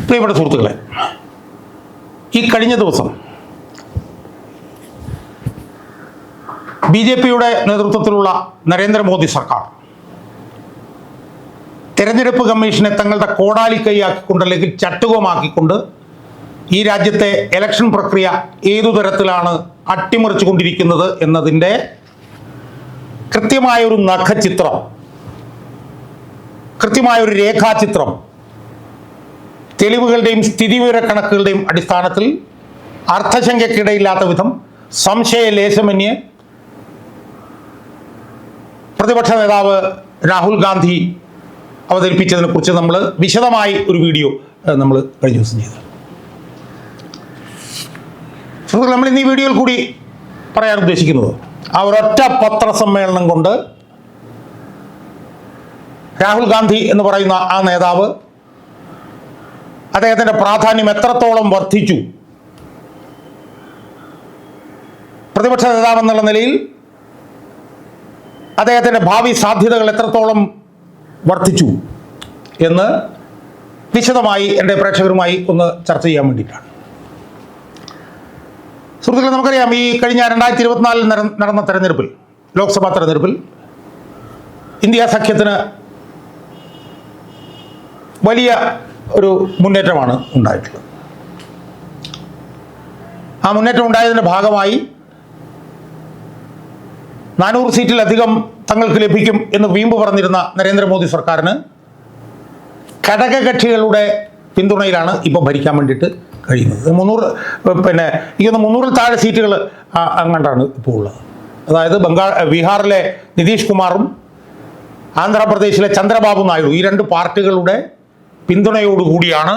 പ്രിയപ്പെട്ട സുഹൃത്തുക്കളെ ഈ കഴിഞ്ഞ ദിവസം ബി ജെ പിയുടെ നേതൃത്വത്തിലുള്ള നരേന്ദ്രമോദി സർക്കാർ തെരഞ്ഞെടുപ്പ് കമ്മീഷനെ തങ്ങളുടെ കോടാലി കൈയാക്കിക്കൊണ്ട് അല്ലെങ്കിൽ ചട്ടുകമാക്കിക്കൊണ്ട് ഈ രാജ്യത്തെ ഇലക്ഷൻ പ്രക്രിയ ഏതു തരത്തിലാണ് അട്ടിമറിച്ചു കൊണ്ടിരിക്കുന്നത് എന്നതിന്റെ കൃത്യമായൊരു നഖചിത്രം കൃത്യമായൊരു രേഖാചിത്രം തെളിവുകളുടെയും സ്ഥിതിവിവര കണക്കുകളുടെയും അടിസ്ഥാനത്തിൽ അർത്ഥശങ്കയ്ക്കിടയില്ലാത്ത വിധം സംശയലേശമന്യേ പ്രതിപക്ഷ നേതാവ് രാഹുൽ ഗാന്ധി അവതരിപ്പിച്ചതിനെ കുറിച്ച് നമ്മൾ വിശദമായി ഒരു വീഡിയോ നമ്മൾ കഴിഞ്ഞ ദിവസം ചെയ്തു. നമ്മൾ ഇന്ന് ഈ വീഡിയോയിൽ കൂടി പറയാൻ ഉദ്ദേശിക്കുന്നത് ആ ഒരൊറ്റ പത്രസമ്മേളനം കൊണ്ട് രാഹുൽ ഗാന്ധി എന്ന് പറയുന്ന ആ നേതാവ് അദ്ദേഹത്തിന്റെ പ്രാധാന്യം എത്രത്തോളം വർദ്ധിച്ചു? പ്രതിപക്ഷ നേതാവ് എന്നുള്ള നിലയിൽ അദ്ദേഹത്തിന്റെ ഭാവി സാധ്യതകൾ എത്രത്തോളം വർദ്ധിച്ചു എന്ന് വിശദമായി എന്റെ പ്രേക്ഷകരുമായി ഒന്ന് ചർച്ച ചെയ്യാൻ വേണ്ടിയിട്ടാണ്. സുഹൃത്തുക്കളെ നമുക്കറിയാം ഈ കഴിഞ്ഞ രണ്ടായിരത്തി ഇരുപത്തിനാലിൽ നടന്ന തെരഞ്ഞെടുപ്പിൽ ലോക്സഭാ തെരഞ്ഞെടുപ്പിൽ ഇന്ത്യ സഖ്യത്തിന് വലിയ ഒരു മുന്നേറ്റമാണ് ഉണ്ടായിട്ടുള്ളത്. ആ മുന്നേറ്റം ഉണ്ടായതിന്റെ ഭാഗമായി നാനൂറ് സീറ്റിലധികം തങ്ങൾക്ക് ലഭിക്കും എന്ന് വീമ്പ് പറഞ്ഞിരുന്ന നരേന്ദ്രമോദി സർക്കാരിന് ഘടകകക്ഷികളുടെ പിന്തുണയിലാണ് ഇപ്പോൾ ഭരിക്കാൻ വേണ്ടിയിട്ട് കഴിയുന്നത്. മുന്നൂറ് പിന്നെ ഈ ഒന്ന് മുന്നൂറിൽ താഴെ സീറ്റുകൾ അങ്ങോട്ടാണ് ഇപ്പോൾ ഉള്ളത്. അതായത് ബംഗാൾ ബീഹാറിലെ നിതീഷ് കുമാറും ആന്ധ്രാപ്രദേശിലെ ചന്ദ്രബാബു നായിഡു ഈ രണ്ട് പാർട്ടികളുടെ പിന്തുണയോടുകൂടിയാണ്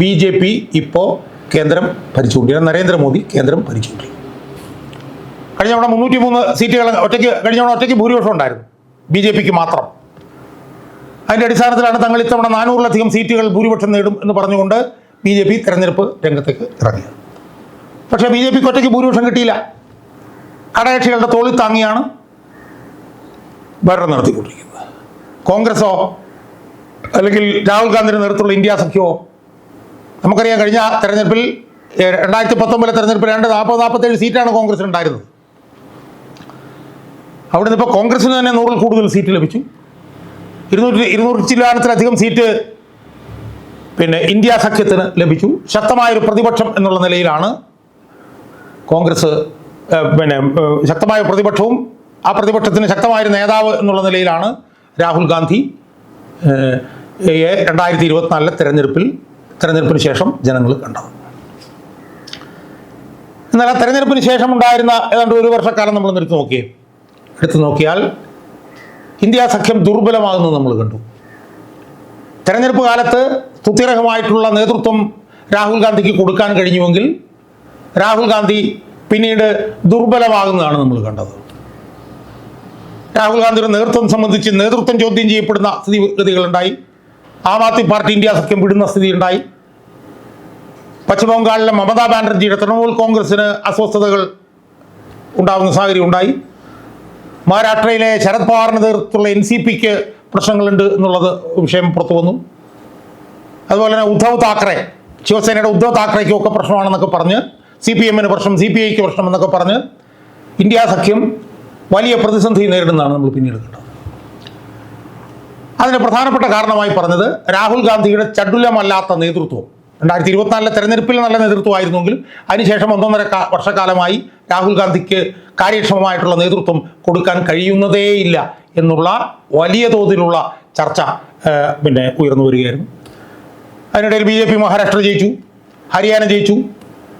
ബി ജെ പി ഇപ്പോൾ കേന്ദ്രം ഭരിച്ചുകൊണ്ടിരിക്കുന്നത്. നരേന്ദ്രമോദി കേന്ദ്രം ഭരിച്ചുകൊണ്ടിരിക്കുന്നത് കഴിഞ്ഞ തവണ മുന്നൂറ്റി മൂന്ന് സീറ്റുകൾ ഒറ്റയ്ക്ക് കഴിഞ്ഞ തവണ ഒറ്റയ്ക്ക് ഭൂരിപക്ഷം ഉണ്ടായിരുന്നു ബി ജെ പിക്ക് മാത്രം. അതിന്റെ അടിസ്ഥാനത്തിലാണ് തങ്ങൾ ഇത്തവണ നാനൂറിലധികം സീറ്റുകൾ ഭൂരിപക്ഷം നേടും എന്ന് പറഞ്ഞുകൊണ്ട് ബി ജെ പി തെരഞ്ഞെടുപ്പ് രംഗത്തേക്ക് ഇറങ്ങിയത്. പക്ഷേ ബി ജെ പിക്ക് ഒറ്റയ്ക്ക് ഭൂരിപക്ഷം കിട്ടിയില്ല. ഘടകകക്ഷികളുടെ തോളിൽ താങ്ങിയാണ് ഭരണം നടത്തിക്കൊണ്ടിരിക്കുന്നത്. കോൺഗ്രസോ അല്ലെങ്കിൽ രാഹുൽ ഗാന്ധിയുടെ നേതൃത്വമുള്ള ഇന്ത്യ സഖ്യമോ നമുക്കറിയാം കഴിഞ്ഞ തെരഞ്ഞെടുപ്പിൽ രണ്ടായിരത്തി പത്തൊമ്പതിലെ തെരഞ്ഞെടുപ്പിൽ രണ്ട് നാൽപ്പത് നാൽപ്പത്തേഴ് സീറ്റാണ് കോൺഗ്രസിന് ഉണ്ടായിരുന്നത് അവിടെ നിന്ന് ഇപ്പോൾ കോൺഗ്രസിന് തന്നെ നൂറിൽ കൂടുതൽ സീറ്റ് ലഭിച്ചു. ഇരുന്നൂറ്റി ഇരുന്നൂറ് ചില്ലാനത്തിലധികം സീറ്റ് പിന്നെ ഇന്ത്യ സഖ്യത്തിന് ലഭിച്ചു. ശക്തമായൊരു പ്രതിപക്ഷം എന്നുള്ള നിലയിലാണ് കോൺഗ്രസ് പിന്നെ ശക്തമായ പ്രതിപക്ഷവും ആ പ്രതിപക്ഷത്തിന് ശക്തമായൊരു നേതാവ് എന്നുള്ള നിലയിലാണ് രാഹുൽ ഗാന്ധി. രണ്ടായിരത്തി ഇരുപത്തിനാലിലെ തെരഞ്ഞെടുപ്പിൽ തെരഞ്ഞെടുപ്പിന് ശേഷം ജനങ്ങൾ കണ്ടത്. എന്നാൽ ആ തെരഞ്ഞെടുപ്പിന് ശേഷം ഉണ്ടായിരുന്ന ഏതാണ്ട് ഒരു വർഷക്കാലം നമ്മൾ എടുത്തു നോക്കിയേ. എടുത്തു നോക്കിയാൽ ഇന്ത്യ സഖ്യം ദുർബലമാകുന്നത് നമ്മൾ കണ്ടു. തെരഞ്ഞെടുപ്പ് കാലത്ത് സ്തുത്യർഹമായിട്ടുള്ള നേതൃത്വം രാഹുൽ ഗാന്ധിക്ക് കൊടുക്കാൻ കഴിഞ്ഞുവെങ്കിൽ രാഹുൽ ഗാന്ധി പിന്നീട് ദുർബലമാകുന്നതാണ് നമ്മൾ കണ്ടത്. രാഹുൽ ഗാന്ധിയുടെ നേതൃത്വം സംബന്ധിച്ച് നേതൃത്വം ചോദ്യം ചെയ്യപ്പെടുന്ന സ്ഥിതിഗതികളുണ്ടായി. ആം ആദ്മി പാർട്ടി ഇന്ത്യ സഖ്യം വിടുന്ന സ്ഥിതി ഉണ്ടായി. പശ്ചിമബംഗാളിലെ മമതാ ബാനർജിയുടെ തൃണമൂൽ കോൺഗ്രസിന് അസ്വസ്ഥതകൾ ഉണ്ടാകുന്ന സാഹചര്യം ഉണ്ടായി. മഹാരാഷ്ട്രയിലെ ശരത് പവാറിന് നേതൃത്വത്തിലുള്ള എൻ സി പിക്ക് പ്രശ്നങ്ങളുണ്ട് എന്നുള്ളത് വിഷയം പുറത്തു വന്നു. അതുപോലെ തന്നെ ഉദ്ധവ് താക്കറെ ശിവസേനയുടെ ഉദ്ധവ് താക്കറയ്ക്കും ഒക്കെ പ്രശ്നമാണെന്നൊക്കെ പറഞ്ഞ് സി പി എമ്മിന് പ്രശ്നം സി പി ഐക്ക് പ്രശ്നം എന്നൊക്കെ പറഞ്ഞ് ഇന്ത്യ സഖ്യം വലിയ പ്രതിസന്ധി നേരിടുന്നതാണ് നമ്മൾ പിന്നീട് കണ്ടത്. അതിന് പ്രധാനപ്പെട്ട കാരണമായി പറഞ്ഞത് രാഹുൽ ഗാന്ധിയുടെ ചടുലമല്ലാത്ത നേതൃത്വം. രണ്ടായിരത്തി ഇരുപത്തിനാലിലെ തെരഞ്ഞെടുപ്പിൽ നല്ല നേതൃത്വമായിരുന്നെങ്കിലും അതിനുശേഷം ഒന്നൊന്നര വർഷക്കാലമായി രാഹുൽ ഗാന്ധിക്ക് കാര്യക്ഷമമായിട്ടുള്ള നേതൃത്വം കൊടുക്കാൻ കഴിയുന്നതേയില്ല എന്നുള്ള വലിയ തോതിലുള്ള ചർച്ച പിന്നെ ഉയർന്നു വരികയായിരുന്നു. അതിനിടയിൽ ബി ജെ പി മഹാരാഷ്ട്ര ജയിച്ചു ഹരിയാന ജയിച്ചു.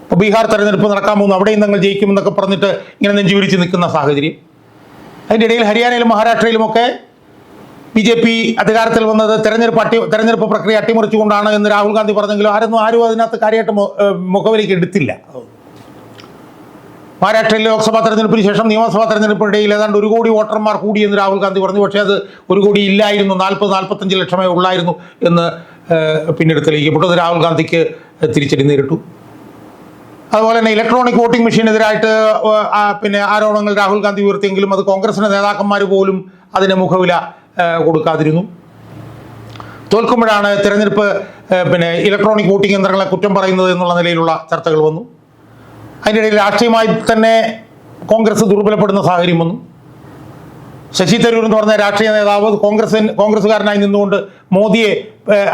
ഇപ്പോൾ ബീഹാർ തെരഞ്ഞെടുപ്പ് നടക്കാൻ പോകുന്നു അവിടെയും തങ്ങൾ ജയിക്കുമെന്നൊക്കെ പറഞ്ഞിട്ട് ഇങ്ങനെ നെഞ്ചുപിരിച്ച് നിൽക്കുന്ന സാഹചര്യം. അതിന്റെ ഇടയിൽ ഹരിയാനയിലും മഹാരാഷ്ട്രയിലുമൊക്കെ ബി ജെ പി അധികാരത്തിൽ വന്നത് തെരഞ്ഞെടുപ്പ് അട്ടി തെരഞ്ഞെടുപ്പ് പ്രക്രിയ അട്ടിമറിച്ചുകൊണ്ടാണ് എന്ന് രാഹുൽ ഗാന്ധി പറഞ്ഞെങ്കിലും ആരൊന്നും ആരും അതിനകത്ത് കാര്യമായിട്ട് മുഖവിലേക്ക് എടുത്തില്ല. മഹാരാഷ്ട്രയിൽ ലോക്സഭാ തെരഞ്ഞെടുപ്പിന് ശേഷം നിയമസഭാ തെരഞ്ഞെടുപ്പിനിടയിൽ ഏതാണ്ട് ഒരു കോടി വോട്ടർമാർ കൂടി എന്ന് രാഹുൽ ഗാന്ധി പറഞ്ഞു. പക്ഷേ അത് ഒരു കോടി ഇല്ലായിരുന്നു. നാൽപ്പത് നാൽപ്പത്തഞ്ച് ലക്ഷമേ ഉള്ളായിരുന്നു എന്ന് പിന്നീട് തെളിയിക്കപ്പെട്ടു. അത് രാഹുൽ ഗാന്ധിക്ക് തിരിച്ചടി നേരിട്ടു. അതുപോലെ തന്നെ ഇലക്ട്രോണിക് വോട്ടിംഗ് മെഷീനെതിരായിട്ട് പിന്നെ ആരോപണങ്ങൾ രാഹുൽ ഗാന്ധി ഉയർത്തിയെങ്കിലും അത് കോൺഗ്രസിന്റെ നേതാക്കന്മാർ പോലും അതിന് മുഖവില കൊടുക്കാതിരുന്നു. തോൽക്കുമ്പോഴാണ് തിരഞ്ഞെടുപ്പ് പിന്നെ ഇലക്ട്രോണിക് വോട്ടിംഗ് യന്ത്രങ്ങളെ കുറ്റം പറയുന്നത് എന്നുള്ള നിലയിലുള്ള ചർച്ചകൾ വന്നു. അതിന്റെ ഇടയിൽ രാഷ്ട്രീയമായി തന്നെ കോൺഗ്രസ് ദുർബലപ്പെടുന്ന സാഹചര്യം വന്നു. ശശി തരൂർ എന്ന് പറഞ്ഞ രാഷ്ട്രീയ നേതാവ് കോൺഗ്രസ് കോൺഗ്രസ്സുകാരനായി നിന്നുകൊണ്ട് മോദിയെ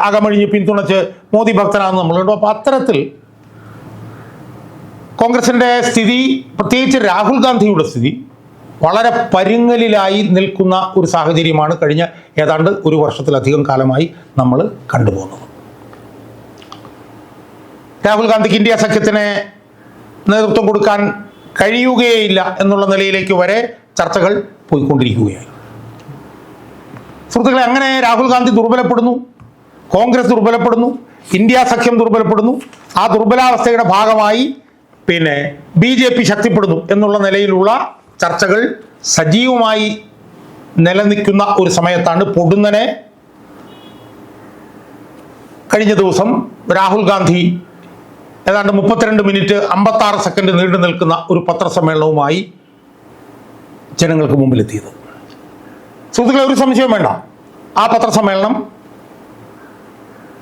അകമഴിഞ്ഞ് പിന്തുണച്ച് മോദി ഭക്തനാണെന്ന് നമ്മളുണ്ട്. അപ്പോൾ അത്തരത്തിൽ കോൺഗ്രസിന്റെ സ്ഥിതി പ്രത്യേകിച്ച് രാഹുൽ ഗാന്ധിയുടെ സ്ഥിതി വളരെ പരുങ്ങലിലായി നിൽക്കുന്ന ഒരു സാഹചര്യമാണ് കഴിഞ്ഞ ഏതാണ്ട് ഒരു വർഷത്തിലധികം കാലമായി നമ്മൾ കണ്ടുപോകുന്നത്. രാഹുൽ ഗാന്ധിക്ക് ഇന്ത്യ സഖ്യത്തിന് നേതൃത്വം കൊടുക്കാൻ കഴിയുകയില്ല എന്നുള്ള നിലയിലേക്ക് വരെ ചർച്ചകൾ പോയിക്കൊണ്ടിരിക്കുകയാണ് സുഹൃത്തുക്കളെ അങ്ങനെ രാഹുൽ ഗാന്ധി ദുർബലപ്പെടുന്നു കോൺഗ്രസ് ദുർബലപ്പെടുന്നു ഇന്ത്യ സഖ്യം ദുർബലപ്പെടുന്നു ആ ദുർബലാവസ്ഥയുടെ ഭാഗമായി പിന്നെ ബി ശക്തിപ്പെടുന്നു എന്നുള്ള നിലയിലുള്ള ചർച്ചകൾ സജീവമായി നിലനിൽക്കുന്ന ഒരു സമയത്താണ് പൊടുന്നനെ കഴിഞ്ഞ ദിവസം രാഹുൽ ഗാന്ധി ഏതാണ്ട് മുപ്പത്തിരണ്ട് മിനിറ്റ് അമ്പത്താറ് സെക്കൻഡ് നീണ്ടു നിൽക്കുന്ന ഒരു പത്രസമ്മേളനവുമായി ജനങ്ങൾക്ക് മുമ്പിലെത്തിയത്. സുഹൃത്തുക്കളെ ഒരു സംശയം വേണ്ട. ആ പത്രസമ്മേളനം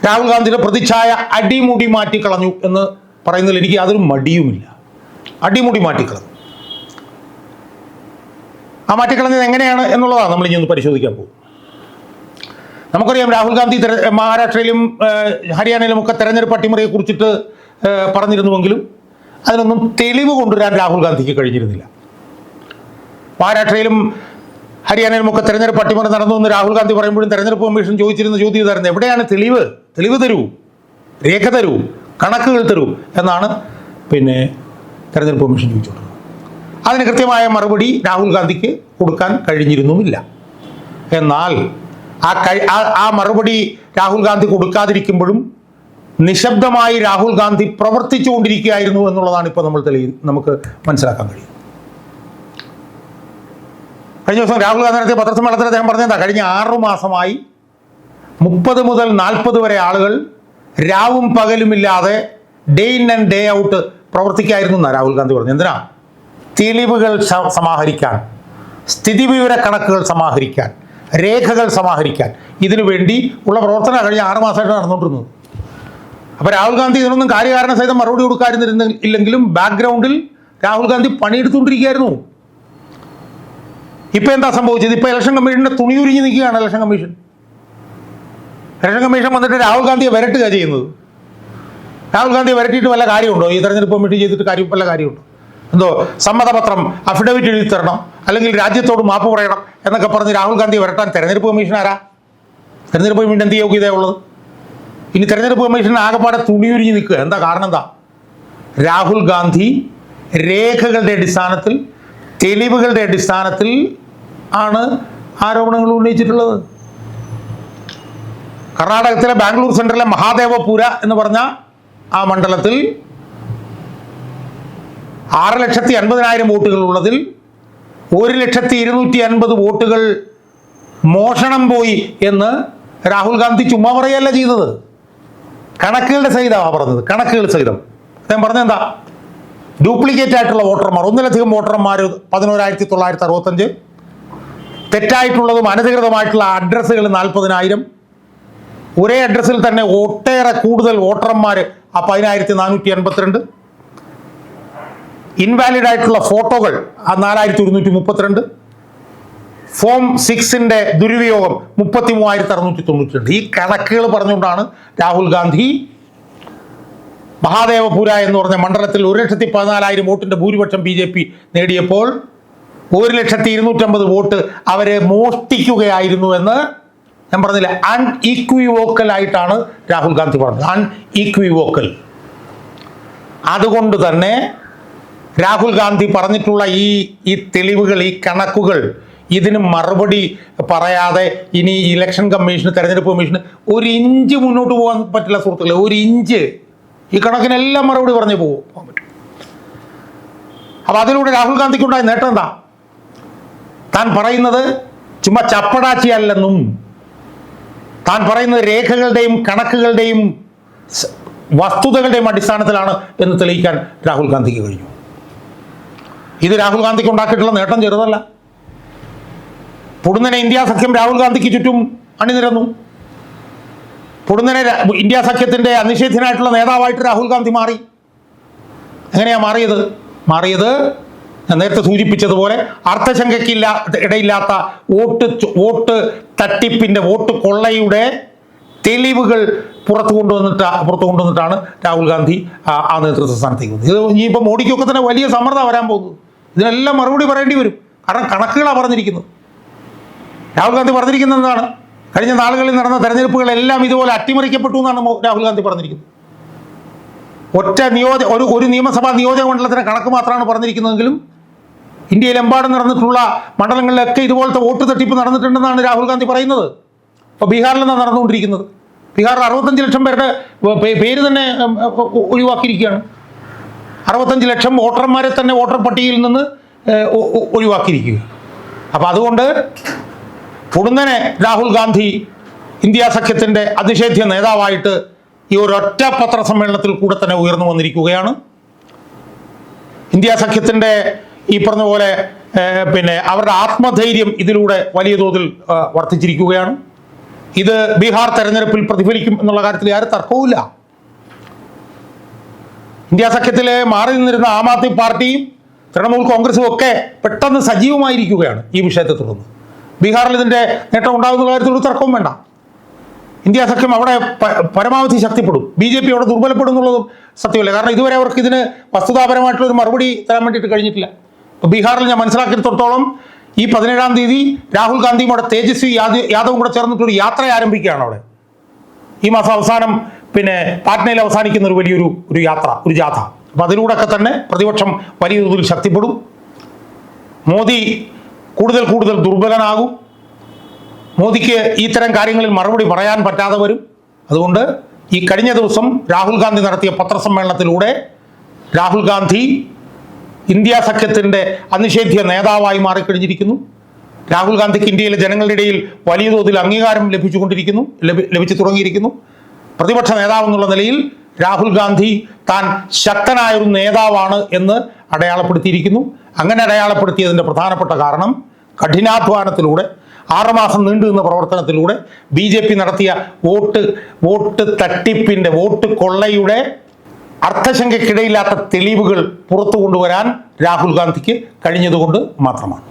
രാഹുൽ ഗാന്ധിയുടെ പ്രതിച്ഛായ അടിമുടി മാറ്റിക്കളഞ്ഞു എന്ന് പറയുന്നതിൽ എനിക്ക് യാതൊരു മടിയുമില്ല. അടിമുടി മാറ്റിക്കളഞ്ഞു. ആ മാറ്റിക്കളഞ്ഞത് എങ്ങനെയാണ് എന്നുള്ളതാണ് നമ്മൾ ഇനി ഒന്ന് പരിശോധിക്കാൻ പോകും. നമുക്കറിയാം രാഹുൽ ഗാന്ധി മഹാരാഷ്ട്രയിലും ഹരിയാനയിലും ഒക്കെ തെരഞ്ഞെടുപ്പ് അട്ടിമറിയെ കുറിച്ചിട്ട് പറഞ്ഞിരുന്നുവെങ്കിലും അതിനൊന്നും തെളിവ് കൊണ്ടുവരാൻ രാഹുൽ ഗാന്ധിക്ക് കഴിഞ്ഞിരുന്നില്ല. മഹാരാഷ്ട്രയിലും ഹരിയാനയിലും ഒക്കെ തെരഞ്ഞെടുപ്പ് അട്ടിമറി നടന്നു എന്ന് രാഹുൽ ഗാന്ധി പറയുമ്പോഴും തെരഞ്ഞെടുപ്പ് കമ്മീഷൻ ചോദിച്ചിരുന്ന ചോദ്യം ഇതായിരുന്നു. എവിടെയാണ് തെളിവ്? തെളിവ് തരൂ. രേഖ തരൂ. കണക്കുകൾ തരൂ എന്നാണ് പിന്നെ തെരഞ്ഞെടുപ്പ് കമ്മീഷൻ ചോദിച്ചുകൊണ്ടിരുന്നത് അതിന് കൃത്യമായ മറുപടി രാഹുൽ ഗാന്ധിക്ക് കൊടുക്കാൻ കഴിഞ്ഞിരുന്നുമില്ല. എന്നാൽ ആ കഴി ആ മറുപടി രാഹുൽ ഗാന്ധി കൊടുക്കാതിരിക്കുമ്പോഴും നിശബ്ദമായി രാഹുൽ ഗാന്ധി പ്രവർത്തിച്ചുകൊണ്ടിരിക്കുകയായിരുന്നു എന്നുള്ളതാണ് ഇപ്പോൾ നമ്മൾ തെളി നമുക്ക് മനസ്സിലാക്കാൻ കഴിയും. കഴിഞ്ഞ ദിവസം രാഹുൽ ഗാന്ധി നടത്തിയ പത്രസമ്മേളനത്തിൽ അദ്ദേഹം പറഞ്ഞെന്താ കഴിഞ്ഞ ആറു മാസമായി മുപ്പത് മുതൽ നാൽപ്പത് വരെ ആളുകൾ രാവും പകലുമില്ലാതെ day in and day out പ്രവർത്തിക്കായിരുന്നു എന്നാണ് രാഹുൽ ഗാന്ധി പറഞ്ഞു എന്തിനാ? തെളിവുകൾ സമാഹരിക്കാൻ സ്ഥിതിവിവര കണക്കുകൾ സമാഹരിക്കാൻ രേഖകൾ സമാഹരിക്കാൻ. ഇതിനു വേണ്ടി ഉള്ള പ്രവർത്തനം കഴിഞ്ഞ ആറ് മാസമായിട്ട് നടന്നുകൊണ്ടിരുന്നത്. അപ്പോൾ രാഹുൽ ഗാന്ധി ഇതിനൊന്നും കാര്യകാരണ സഹിതം മറുപടി കൊടുക്കാതിരുന്ന ഇല്ലെങ്കിലും ബാക്ക്ഗ്രൗണ്ടിൽ രാഹുൽ ഗാന്ധി പണിയെടുത്തുകൊണ്ടിരിക്കുകയായിരുന്നു. ഇപ്പൊ എന്താ സംഭവിച്ചത്? ഇപ്പൊ ഇലക്ഷൻ കമ്മീഷന്റെ തുണിയുരിഞ്ഞ് നിൽക്കുകയാണ് ഇലക്ഷൻ കമ്മീഷൻ. ഇലക്ഷൻ കമ്മീഷൻ വന്നിട്ട് രാഹുൽ ഗാന്ധിയെ വരട്ടുക ചെയ്യുന്നത്. രാഹുൽ ഗാന്ധിയെ വരട്ടിയിട്ട് വല്ല കാര്യമുണ്ടോ? ഈ തെരഞ്ഞെടുപ്പ് കമ്മിറ്റി ചെയ്തിട്ട് കാര്യം വല്ല കാര്യമുണ്ടോ? എന്തോ സമ്മതപത്രം അഫിഡവിറ്റ് എഴുതി തരണം അല്ലെങ്കിൽ രാജ്യത്തോട് മാപ്പ് പറയണം എന്നൊക്കെ പറഞ്ഞ് രാഹുൽ ഗാന്ധി വരട്ടാൻ തെരഞ്ഞെടുപ്പ് കമ്മീഷൻ ആരാ? തെരഞ്ഞെടുപ്പ് കമ്മീഷൻ എന്ത് യോഗ്യതയുള്ളത് ഇനി തെരഞ്ഞെടുപ്പ് കമ്മീഷൻ ആകെപ്പാടെ തുണിയുരിഞ്ഞ് നിൽക്കുക. എന്താ കാരണം എന്താ? രാഹുൽ ഗാന്ധി രേഖകളുടെ അടിസ്ഥാനത്തിൽ തെളിവുകളുടെ അടിസ്ഥാനത്തിൽ ആണ് ആരോപണങ്ങൾ ഉന്നയിച്ചിട്ടുള്ളത്. കർണാടകത്തിലെ ബാംഗ്ലൂർ സെൻട്രലിലെ മഹാദേവപുര എന്ന് പറഞ്ഞ ആ മണ്ഡലത്തിൽ ആറ് ലക്ഷത്തി അൻപതിനായിരം വോട്ടുകൾ ഉള്ളതിൽ ഒരു ലക്ഷത്തി ഇരുന്നൂറ്റി അൻപത് വോട്ടുകൾ മോഷണം പോയി എന്ന് രാഹുൽ ഗാന്ധി ചുമ്മാ പറയല്ല ചെയ്തത്. കണക്കുകളുടെ സഹിതമാണ് പറഞ്ഞത്. കണക്കുകൾ സഹിതം. അദ്ദേഹം പറഞ്ഞെന്താ? ഡ്യൂപ്ലിക്കേറ്റ് ആയിട്ടുള്ള വോട്ടർമാർ ഒന്നിലധികം വോട്ടർമാർ പതിനോരായിരത്തി തൊള്ളായിരത്തി അറുപത്തഞ്ച് തെറ്റായിട്ടുള്ളതും അനധികൃതമായിട്ടുള്ള അഡ്രസ്സുകൾ നാൽപ്പതിനായിരം. ഒരേ അഡ്രസ്സിൽ തന്നെ ഒട്ടേറെ കൂടുതൽ വോട്ടർമാർ ആ പതിനായിരത്തി നാനൂറ്റി എൺപത്തിരണ്ട്. ഇൻവാലിഡ് ആയിട്ടുള്ള ഫോട്ടോകൾ ആ നാലായിരത്തി ഒരുന്നൂറ്റി മുപ്പത്തിരണ്ട് ഫോം സിക്സിന്റെ ദുരുപയോഗം മുപ്പത്തി മൂവായിരത്തി അറുന്നൂറ്റി തൊണ്ണൂറ്റി രണ്ട് ഈ കണക്കുകൾ പറഞ്ഞുകൊണ്ടാണ് രാഹുൽ ഗാന്ധി മഹാദേവപുര എന്ന് പറഞ്ഞ മണ്ഡലത്തിൽ ഒരു ലക്ഷത്തി പതിനാലായിരം വോട്ടിന്റെ ഭൂരിപക്ഷം ബി ജെ പി നേടിയപ്പോൾ ഒരു ലക്ഷത്തി ഇരുന്നൂറ്റമ്പത് വോട്ട് അവരെ മോഷ്ടിക്കുകയായിരുന്നു എന്ന് ഞാൻ പറഞ്ഞില്ല. അൺഇക്വിവോക്കൽ ആയിട്ടാണ് രാഹുൽ ഗാന്ധി പറഞ്ഞത്. അൺഈക്വിവോക്കൽ അതുകൊണ്ട് തന്നെ രാഹുൽ ഗാന്ധി പറഞ്ഞിട്ടുള്ള ഈ ഈ തെളിവുകൾ ഈ കണക്കുകൾ ഇതിന് മറുപടി പറയാതെ ഇനി ഇലക്ഷൻ കമ്മീഷന് തെരഞ്ഞെടുപ്പ് കമ്മീഷന് ഒരു ഇഞ്ച് മുന്നോട്ട് പോകാൻ പറ്റില്ല സുഹൃത്തുക്കളെ ഒരു ഇഞ്ച്. ഈ കണക്കിനെല്ലാം മറുപടി പറഞ്ഞു പോകും. പോകാൻ പറ്റും അപ്പൊ അതിലൂടെ രാഹുൽ ഗാന്ധിക്കുണ്ടായ നേട്ടം എന്താ? താൻ പറയുന്നത് ചുമ്മാ ചപ്പടാച്ചിയല്ലെന്നും താൻ പറയുന്നത് രേഖകളുടെയും കണക്കുകളുടെയും വസ്തുതകളുടെയും അടിസ്ഥാനത്തിലാണ് എന്ന് തെളിയിക്കാൻ രാഹുൽ ഗാന്ധിക്ക് കഴിഞ്ഞു. ഇത് രാഹുൽ ഗാന്ധിക്ക് ഉണ്ടാക്കിയിട്ടുള്ള നേട്ടം ചെറുതല്ല. പൊടുന്നനെ ഇന്ത്യ സഖ്യം രാഹുൽ ഗാന്ധിക്ക് ചുറ്റും അണിനിരന്നു. പൊടുന്നനെ ഇന്ത്യ സഖ്യത്തിന്റെ അനിഷേധ്യനായിട്ടുള്ള നേതാവായിട്ട് രാഹുൽ ഗാന്ധി മാറി. എങ്ങനെയാ മാറിയത്? മാറിയത് ഞാൻ നേരത്തെ സൂചിപ്പിച്ചതുപോലെ അർത്ഥശങ്കയ്ക്കില്ല ഇടയില്ലാത്ത വോട്ട് വോട്ട് തട്ടിപ്പിന്റെ വോട്ട് കൊള്ളയുടെ തെളിവുകൾ പുറത്തു കൊണ്ടുവന്നിട്ട് പുറത്തു കൊണ്ടുവന്നിട്ടാണ് രാഹുൽ ഗാന്ധി ആ നേതൃത്വ സ്ഥാനത്തേക്ക് ഇത് ഇനിയിപ്പോൾ മോഡിക്കൊക്കെ തന്നെ വലിയ സമ്മർദ്ദം വരാൻ പോകുന്നത് ഇതിനെല്ലാം മറുപടി പറയേണ്ടി വരും. കാരണം കണക്കുകളാണ് പറഞ്ഞിരിക്കുന്നത്. രാഹുൽ ഗാന്ധി പറഞ്ഞിരിക്കുന്നത് എന്താണ്? കഴിഞ്ഞ നാളുകളിൽ നടന്ന തെരഞ്ഞെടുപ്പുകളെല്ലാം ഇതുപോലെ അട്ടിമറിക്കപ്പെട്ടു എന്നാണ് രാഹുൽ ഗാന്ധി പറഞ്ഞിരിക്കുന്നത്. ഒറ്റ നിയോജക ഒരു ഒരു നിയമസഭാ നിയോജക മണ്ഡലത്തിന് കണക്ക് മാത്രമാണ് പറഞ്ഞിരിക്കുന്നതെങ്കിലും ഇന്ത്യയിലെമ്പാടും നടന്നിട്ടുള്ള മണ്ഡലങ്ങളിലൊക്കെ ഇതുപോലത്തെ വോട്ട് തട്ടിപ്പ് നടന്നിട്ടുണ്ടെന്നാണ് രാഹുൽ ഗാന്ധി പറയുന്നത്. ഇപ്പോൾ ബീഹാറിലെന്നാണ് നടന്നുകൊണ്ടിരിക്കുന്നത്. ബീഹാറിൽ അറുപത്തഞ്ച് ലക്ഷം പേരുടെ പേര് തന്നെ ഒഴിവാക്കിയിരിക്കുകയാണ്. അറുപത്തഞ്ച് ലക്ഷം വോട്ടർമാരെ തന്നെ വോട്ടർ പട്ടികയിൽ നിന്ന് ഒഴിവാക്കിയിരിക്കുക. അപ്പം അതുകൊണ്ട് പൊടുന്നനെ രാഹുൽ ഗാന്ധി ഇന്ത്യ സഖ്യത്തിന്റെ അതിഷേധ്യ നേതാവായിട്ട് ഈ ഒരൊറ്റ പത്രസമ്മേളനത്തിൽ കൂടെ തന്നെ ഉയർന്നു വന്നിരിക്കുകയാണ്. ഇന്ത്യ സഖ്യത്തിന്റെ ഈ പറഞ്ഞ പോലെ പിന്നെ അവരുടെ ആത്മധൈര്യം ഇതിലൂടെ വലിയ തോതിൽ വർദ്ധിച്ചിരിക്കുകയാണ്. ഇത് ബീഹാർ തെരഞ്ഞെടുപ്പിൽ പ്രതിഫലിക്കും എന്നുള്ള കാര്യത്തിൽ ആരും തർക്കവുമില്ല. ഇന്ത്യ സഖ്യത്തിൽ മാറി നിന്നിരുന്ന ആം ആദ്മി പാർട്ടിയും തൃണമൂൽ കോൺഗ്രസും ഒക്കെ പെട്ടെന്ന് സജീവമായിരിക്കുകയാണ് ഈ വിഷയത്തെ തുടർന്ന്. ബീഹാറിൽ ഇതിന്റെ നേട്ടം ഉണ്ടാകുന്ന കാര്യത്തിൽ ഒരു തർക്കവും വേണ്ട. ഇന്ത്യ സഖ്യം അവിടെ പരമാവധി ശക്തിപ്പെടും. ബി ജെ പി അവിടെ ദുർബലപ്പെടും എന്നുള്ളതും സത്യമല്ല? കാരണം ഇതുവരെ അവർക്ക് ഇതിന് വസ്തുതാപരമായിട്ടുള്ള ഒരു മറുപടി തരാൻ വേണ്ടിയിട്ട് കഴിഞ്ഞിട്ടില്ല. ഇപ്പോൾ ബീഹാറിൽ ഞാൻ മനസ്സിലാക്കിയെടുത്തോളം ഈ പതിനേഴാം തീയതി രാഹുൽ ഗാന്ധിയും അവിടെ തേജസ്വി യാദവും കൂടെ ചേർന്നിട്ടൊരു യാത്ര ആരംഭിക്കുകയാണ് അവിടെ. ഈ മാസം അവസാനം പിന്നെ പാറ്റ്നയിൽ അവസാനിക്കുന്ന ഒരു വലിയൊരു ഒരു യാത്ര ഒരു ജാഥ. അപ്പം അതിലൂടെയൊക്കെ തന്നെ പ്രതിപക്ഷം വലിയ തോതിൽ ശക്തിപ്പെടും. മോദി കൂടുതൽ കൂടുതൽ ദുർബലനാകും. മോദിക്ക് ഇത്തരം കാര്യങ്ങളിൽ മറുപടി പറയാൻ പറ്റാതെ വരും. അതുകൊണ്ട് ഈ കഴിഞ്ഞ ദിവസം രാഹുൽ ഗാന്ധി നടത്തിയ പത്രസമ്മേളനത്തിലൂടെ രാഹുൽ ഗാന്ധി ഇന്ത്യ സഖ്യത്തിന്റെ അനിഷേധ്യ നേതാവായി മാറിക്കഴിഞ്ഞിരിക്കുന്നു. രാഹുൽ ഗാന്ധിക്ക് ഇന്ത്യയിലെ ജനങ്ങളുടെ ഇടയിൽ വലിയ തോതിൽ അംഗീകാരം ലഭിച്ചുകൊണ്ടിരിക്കുന്നു ലഭി ലഭിച്ചു തുടങ്ങിയിരിക്കുന്നു. പ്രതിപക്ഷ നേതാവ് എന്നുള്ള നിലയിൽ രാഹുൽ ഗാന്ധി താൻ ശക്തനായ ഒരു നേതാവാണ് എന്ന് അടയാളപ്പെടുത്തിയിരിക്കുന്നു. അങ്ങനെ അടയാളപ്പെടുത്തിയതിന്റെ പ്രധാനപ്പെട്ട കാരണം കഠിനാധ്വാനത്തിലൂടെ ആറുമാസം നീണ്ടു നിന്ന പ്രവർത്തനത്തിലൂടെ ബി ജെ പി നടത്തിയ വോട്ട് വോട്ട് തട്ടിപ്പിന്റെ വോട്ട് കൊള്ളയുടെ അർത്ഥശങ്കയ്ക്കിടയില്ലാത്ത തെളിവുകൾ പുറത്തു കൊണ്ടുവരാൻ രാഹുൽ ഗാന്ധിക്ക് കഴിഞ്ഞതുകൊണ്ട് മാത്രമാണ്.